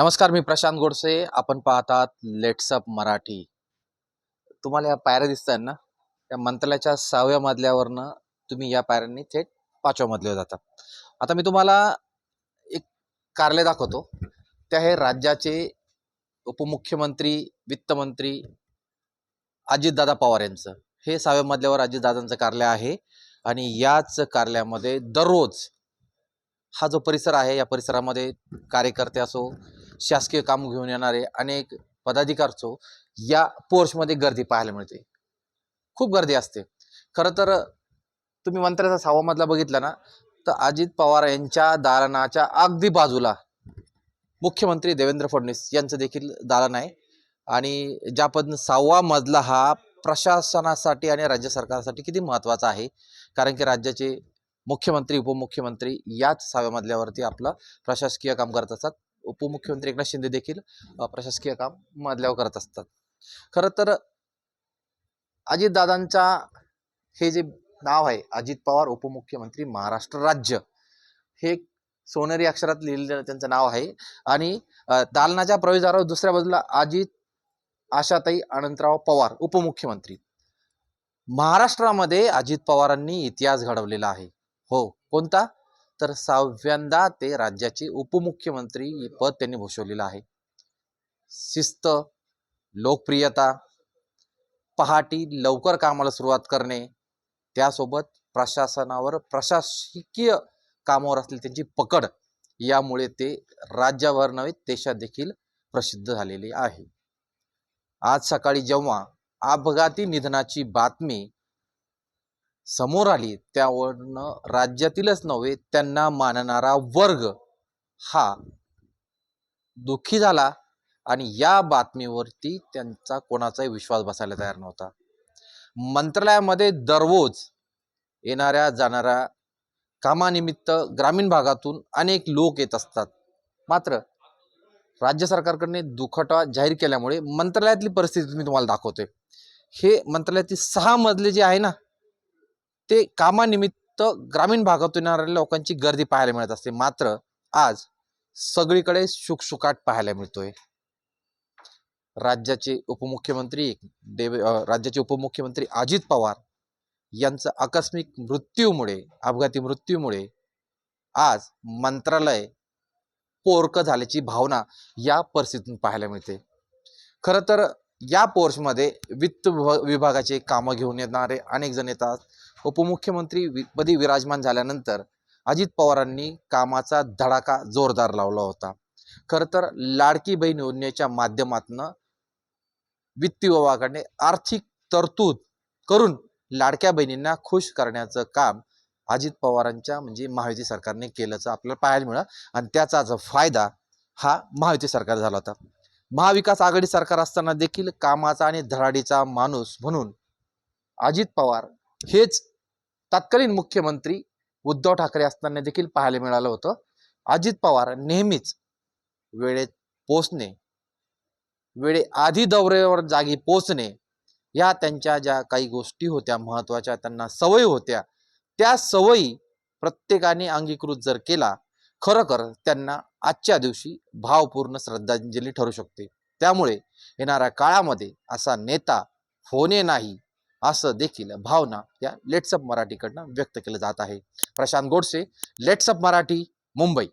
नमस्कार मी प्रशांत गोडसे. आपण पाहतात लेट्सअप मराठी. तुम्हाला या पायऱ्या दिसत आहेत ना? त्या मंत्रालयाच्या सहाव्या मजल्यावरनं तुम्ही या पायऱ्यांनी थेट पाचव्या मजल्यावर जाता आता मी तुम्हाला एक कार्यालय दाखवतो. ते आहे राज्याचे उपमुख्यमंत्री वित्तमंत्री अजितदादा पवार यांचं. हे सहाव्या मजल्यावर अजितदादांचं कार्यालय आहे. आणि याच कार्यालयामध्ये दररोज हा जो परिसर आहे या परिसरामध्ये कार्यकर्ते असो शासकीय काम घेऊन येणारे अनेक पदाधिकार या पोर्चमध्ये गर्दी पाहायला मिळते. खूप गर्दी असते. खरं तर तुम्ही मंत्र्याचा सहावामधला बघितला ना तर अजित पवार यांच्या दालनाच्या अगदी बाजूला मुख्यमंत्री देवेंद्र फडणवीस यांचं देखील दालन आहे. आणि ज्या पद्धतीनं सहावा मजला हा प्रशासनासाठी आणि राज्य सरकारसाठी किती महत्त्वाचा आहे कारण की राज्याचे मुख्यमंत्री उपमुख्यमंत्री याच सहाव्या मजल्यावरती आपलं प्रशासकीय काम करत असतात. उपमुख्यमंत्री एकनाथ शिंदे देखील प्रशासकीय काम मधल्यावर करत असतात. खरं तर अजितदादांचा हे जे नाव आहे अजित पवार उपमुख्यमंत्री महाराष्ट्र राज्य हे सोनेरी अक्षरात लिहिलेलं त्यांचं नाव आहे. आणि दालनाच्या प्रवेशद्वारावर दुसऱ्या बाजूला अजित आशाताई अनंतराव पवार उपमुख्यमंत्री. महाराष्ट्रामध्ये अजित पवारांनी इतिहास घडवलेला आहे. हो कोणता? तर सहाव्यांदा ते राज्याचे उपमुख्यमंत्री पद त्यांनी भूषवलेलं आहे. शिस्त लोकप्रियता पहाटी लवकर कामाला सुरुवात करणे त्यासोबत प्रशासनावर प्रशासकीय कामावर असलेली त्यांची पकड यामुळे ते राज्यावर नव्हे देशात देखील प्रसिद्ध झालेले आहे. आज सकाळी जेव्हा अपघाती निधनाची बातमी समोर आली त्यावरनं राज्यातीलच नव्हे त्यांना मानणारा वर्ग हा दुःखी झाला आणि या बातमीवरती त्यांचा कोणाचाही विश्वास बसायला तयार नव्हता. मंत्रालयामध्ये दररोज येणाऱ्या जाणाऱ्या कामानिमित्त ग्रामीण भागातून अनेक लोक येत असतात. मात्र राज्य सरकारकडने दुखटा जाहीर केल्यामुळे मंत्रालयातली परिस्थिती मी तुम्हाला दाखवतोय. हे मंत्रालयातील सहा मजले जे आहे ना ते कामानिमित्त ग्रामीण भागातून येणाऱ्या लोकांची गर्दी पाहायला मिळत असते. मात्र आज सगळीकडे शुकशुकाट पाहायला मिळतोय. राज्याचे उपमुख्यमंत्री देव राज्याचे उपमुख्यमंत्री अजित पवार यांचा आकस्मिक मृत्यूमुळे अपघाती मृत्यूमुळे आज मंत्रालय पोरकं झाल्याची भावना या परिस्थितीतून पाहायला मिळते. खरं तर या पोर्चमध्ये वित्त विभा- विभागाचे कामं घेऊन येणारे अनेक जण येतात. उपमुख्यमंत्री पदी विराजमान झाल्यानंतर अजित पवारांनी कामाचा धडाका जोरदार लावला होता. खरं तर लाडकी बहीण योजनेच्या माध्यमातून वित्त विभागाने आर्थिक तरतूद करून लाडक्या बहिणींना खुश करण्याचं काम अजित पवारांच्या म्हणजे महायुती सरकारने केल्याचं आपल्याला पाहायला मिळालं आणि त्याचाच फायदा हा महायुती सरकार झाला होता. महाविकास आघाडी सरकार असताना देखील कामाचा आणि धडाडीचा माणूस म्हणून अजित पवार हेच तत्कालीन मुख्यमंत्री उद्धव ठाकरे असताना देखील पाहायला मिळालं होतं. अजित पवार नेहमीच वेळेत पोचणे वेळे आधी दौऱ्यावर जागी पोचणे या त्यांच्या ज्या काही गोष्टी होत्या महत्त्वाच्या त्यांना सवयी होत्या त्या सवयी प्रत्येकाने अंगीकृत जर केला खरोखर त्यांना आजच्या दिवशी भावपूर्ण श्रद्धांजली ठरू शकते. त्यामुळे येणाऱ्या काळामध्ये असा नेता होणे नाही. असं देखील भावना या लेट्सअप मराठीकडनं व्यक्त केलं जात आहे. प्रशांत गोडसे लेट्सअप मराठी मुंबई.